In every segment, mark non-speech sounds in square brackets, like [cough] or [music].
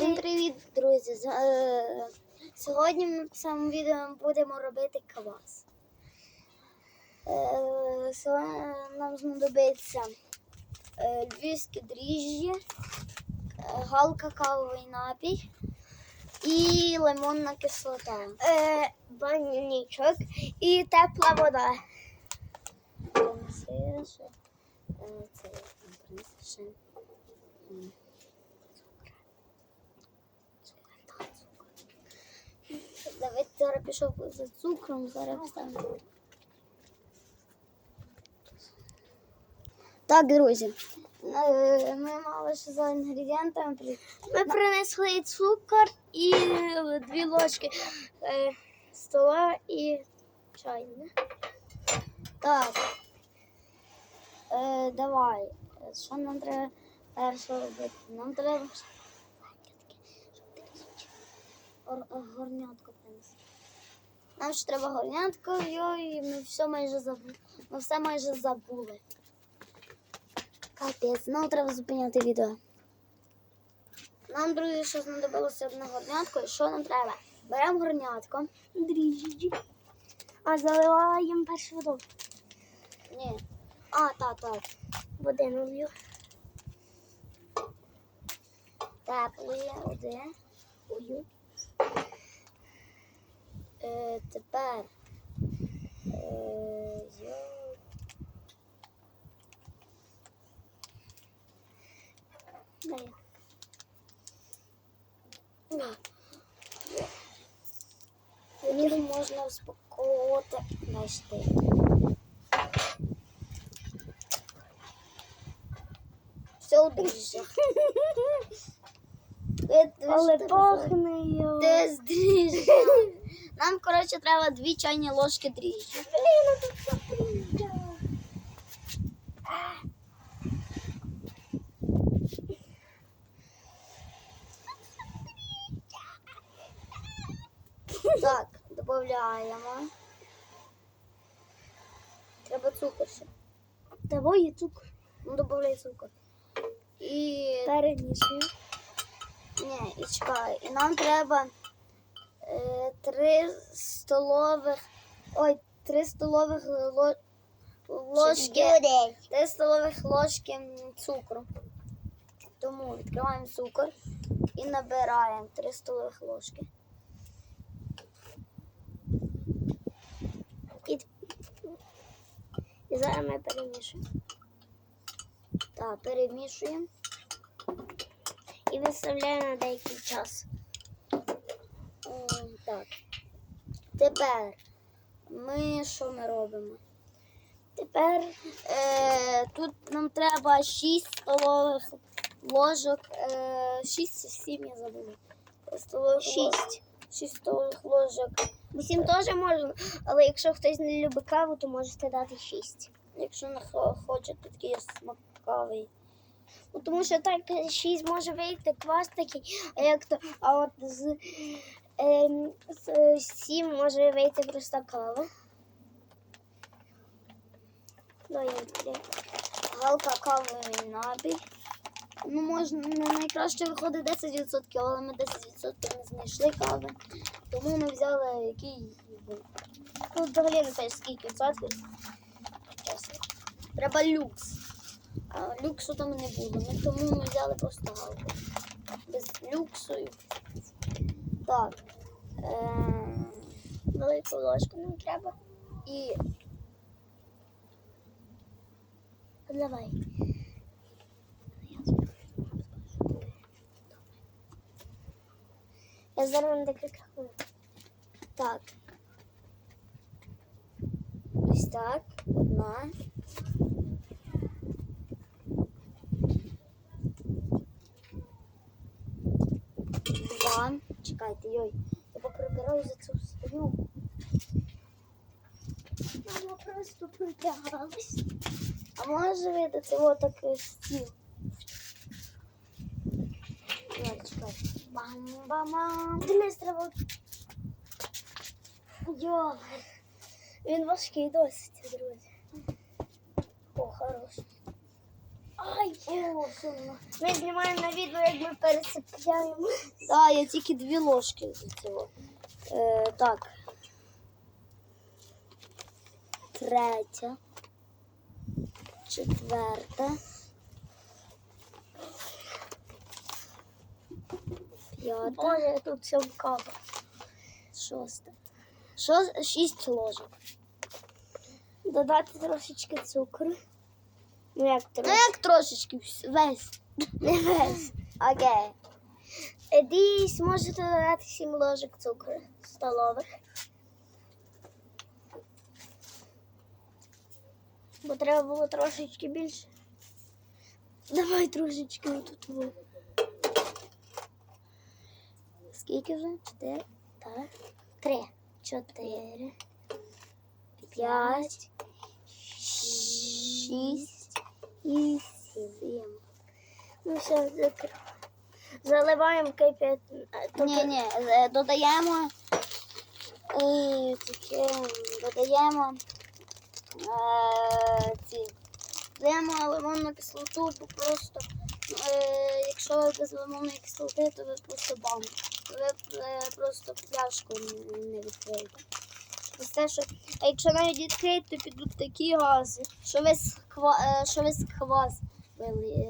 Всім привіт, друзі! Е, Сьогодні ми в цьому відео будемо робити квас. Е, Нам знадобиться е, львівські дріжджі, е, галка кавовий напій і лимонна кислота. е, банячок і тепла вода. Е, Це принеси ще. м, цукор. Це та цукор. Давид зараз пішов за цукром, зараз встанемо. Так, друзі, ми мали ще за інгредієнтами. Ми принесли цукор і дві ложки е, стола і чайна. Так. Е, давай. Що нам треба перше робити? Нам треба. Гор- е, Горнятко принеси. Нам ще треба горнятко, йой, ми все майже забули. Ми все майже забули. Капець, знову треба зупиняти відео. Нам, друзі, ще знадобилося одне горнятко. І що нам треба? Беремо горнятко. Дріжджі. А заливаємо першу воду. Ні. А, так, так. Води налью. Теплої води. Ую. Тепер. Е, йо. Дай. Можна успокоїти. Знаєш ти. Все. [laughs] Ти- ти Але пахне його. Де з дріжджами? Нам, коротше, треба дві чайні ложки запріжджа. Так, додаємо. Треба цукор ще. Давай цукор. Ну, додай цукор. І. Перемішуємо. Ні, і чекай. І нам треба е, три столових. Ой, три столових ложки. Три столових ложки цукру. Тому відкриваємо цукор і набираємо три столових ложки. І, і зараз ми перемішуємо. Так, перемішуємо. І виставляємо на деякий час. М, Так. Тепер ми що ми робимо? Тепер е, тут нам треба 6 столових ложок. Е, 6 чи 7, я забула. Столових Шість. 6 столових ложок. Усім теж можна, але якщо хтось не любить каву, то можете дати 6. Якщо не хо- хочете такий смаковий. Ну, тому що так 6 може вийти квас такий, а як то, а от з, ем, 7 може вийти просто кава. Я. Галка кавовий набій. Ну, можна найкраще виходить 10%, але ми 10% не знайшли кави. Тому ми взяли який. Ну, взагалі не знаю, скільки відсотків. Треба люкс. А люксу там не було. Ми, тому ми взяли просто галку. Без люксу. Так. Е- Велику ложку нам треба. і Давай. Я зараз на декілька хвилин. так. Ось так. Одна. Два. Чекайте, йой. Я поприбираю за цю стою. Мама просто притягалась. А може ви до цього так стіл? Бам-бам-бам. Дивись, треба. Йо. Він важкий досить, друзі. О, хороший. Ай, о, сумно. Ми знімаємо на відео, як ми пересипляємо. Так, я тільки дві ложки з цього. Е, так. Третя. Четверта. П'ята. Боже, тут все вкапа. Шоста. Шо, шість ложок. Додати трошечки цукру. Ну як Ну як трошечки весь. Не весь. Окей. Десь можете додати 7 ложок цукру столових. Бо треба було трошечки більше. Давай трошечки отут. во. Скільки вже? Чотири. Так. Три. Чотири. П'ять. Шість. І сім. Ну все, закрив. Заливаємо кип'ят. Ні, ні, е, додаємо. е, додаємо е, ці. Додаємо лимонну кислоту, бо просто, е, якщо ви без лимонної кислоти, то ви просто бам. Ви е, просто пляшку не, відкриєте. Те, що, а якщо навіть відкрити, то підуть такі гази, що весь, ква, е, що весь квас вили,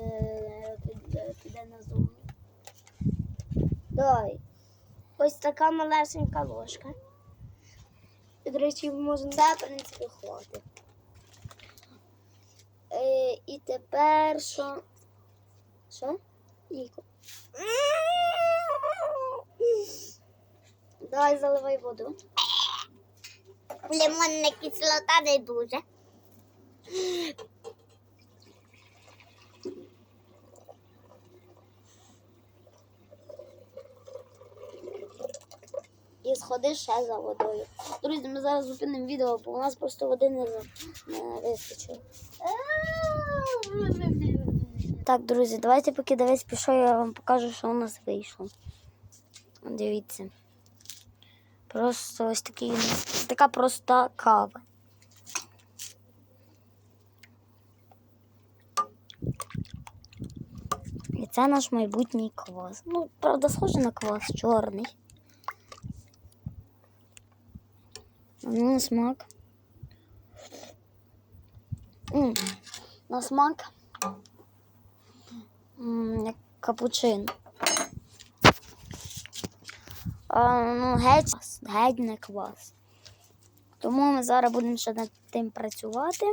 Давай. Ось така малесенька ложка. До речі, можна. Це, в принципі, хватить. Е, і тепер що? Що? Ліко. Давай заливай воду. Лимонна кислота не дуже. І сходи ще за водою. Друзі, ми зараз зупинимо відео, бо у нас просто води не, не вистачило. Так, друзі, давайте поки дивись пішов, я вам покажу, що у нас вийшло. Дивіться. Просто ось такий, така проста кава. І це наш майбутній квас. Ну, правда, схоже на квас чорний. Ну, на смак. М, На смак. М, Як капучино. А, ну, геть, геть не квас. Тому ми зараз будемо ще над тим працювати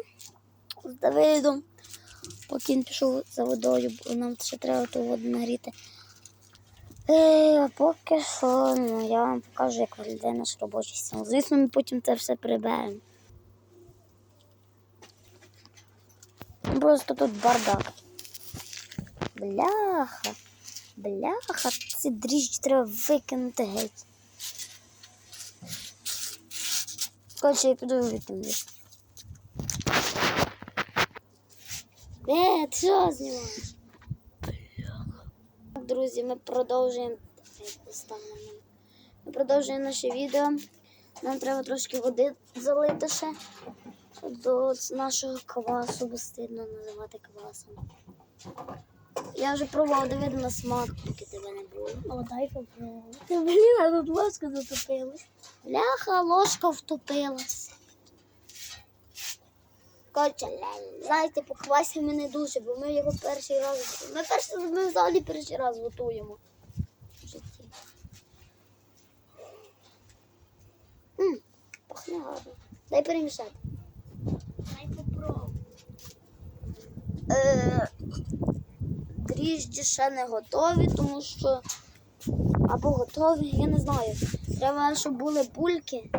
з Давидом. Поки він пішов за водою, бо нам ще треба ту воду нагріти. Е, а поки що ну, я вам покажу, як виглядає наш робочий стіл. Звісно, ми потім це все приберемо. Просто тут бардак. Бляха. Бляха, ці дріжджі треба викинути геть. Коротше, я піду викину. Е, ти що знімаєш? Друзі, ми продовжуємо. Ми продовжуємо наше відео. Нам треба трошки води залити ще до нашого квасу, бо стидно називати квасом. Я вже пробував диви на смак, поки тебе не було. О, дай попробувати. Блін, а тут ложка затопилась. Ляха, ложка втопилась. Коротше, знаєте, по квасі ми не дуже, бо ми його перший раз. Ми перший ми взагалі перший раз готуємо в житті. М, пахне гарно. Дай перемішати. Дай попробуй. Е, дріжджі ще не готові, тому що або готові, я не знаю. Треба, щоб були бульки.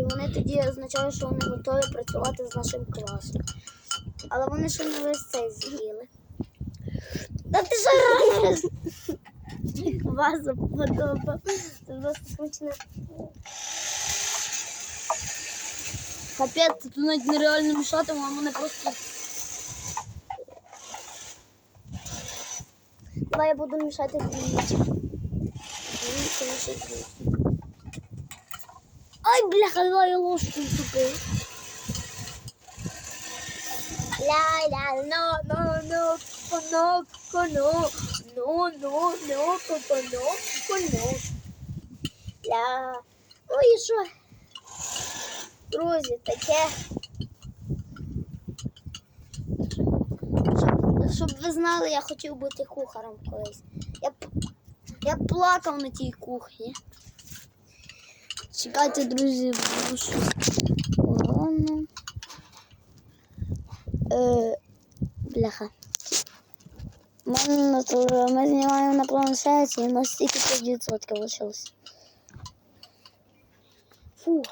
І вони тоді означають, що вони готові працювати з нашим класом. Але вони ще не весь цей з'їли. Та ти що робиш? Подобав. Це просто смачно. Капець, тут навіть нереально мішати, а мене просто. Давай я буду мішати двічі. Двічі мішать двічі. Ай, бляха, я ложку втупив. Ля-ля, Чекайте, друзі, буду щось погано. Е, бляха. Мене Ми знімаємо на планшеті, у нас тільки 5% лишилось. Фух.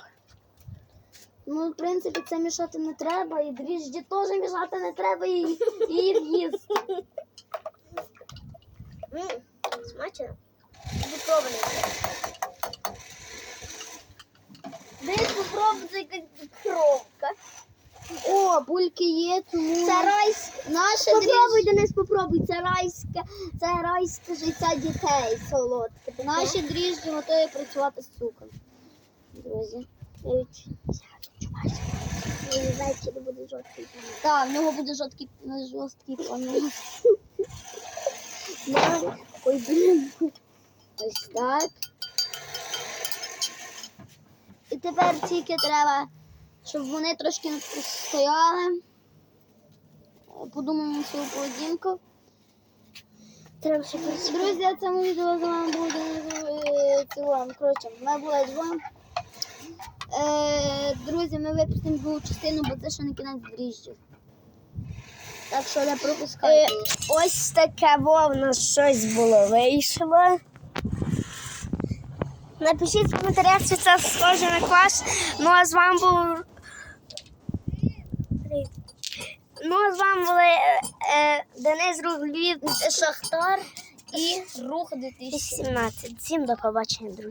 Ну, в принципі, це мішати не треба, і дріжджі теж мішати не треба, і, і їх їсти. М, Смачно? Попробуй. Десь попробуйте кровка. О, бульки є, тому Це райське. наше Попробуй, Денис, попробуй. Це райське, це райське життя дітей солодке. наші дріжджі готові працювати з цукром. Друзі. Я ввечері буде жорсткий. Так, в нього буде жорсткий, жорсткий план. [laughs] Ой, блін. Ось так. Тепер тільки треба, щоб вони трошки стояли. Подумаємо свою поведінку. Треба ще. Друзі, я цьому відео з вами буде е, цілим. Коротше, ми були двом. Е, друзі, ми випустимо другу частину, бо це ще не кінець дріжджів. Так що не пропускайте. їх. Ось таке вовно щось було вийшло. Напишіть в коментарях, чи це схоже на квас. Ну а з вами був. Ну, а з вами були е, Денис Денис Львів Шахтар і рух 2017. Всім до побачення, друзі.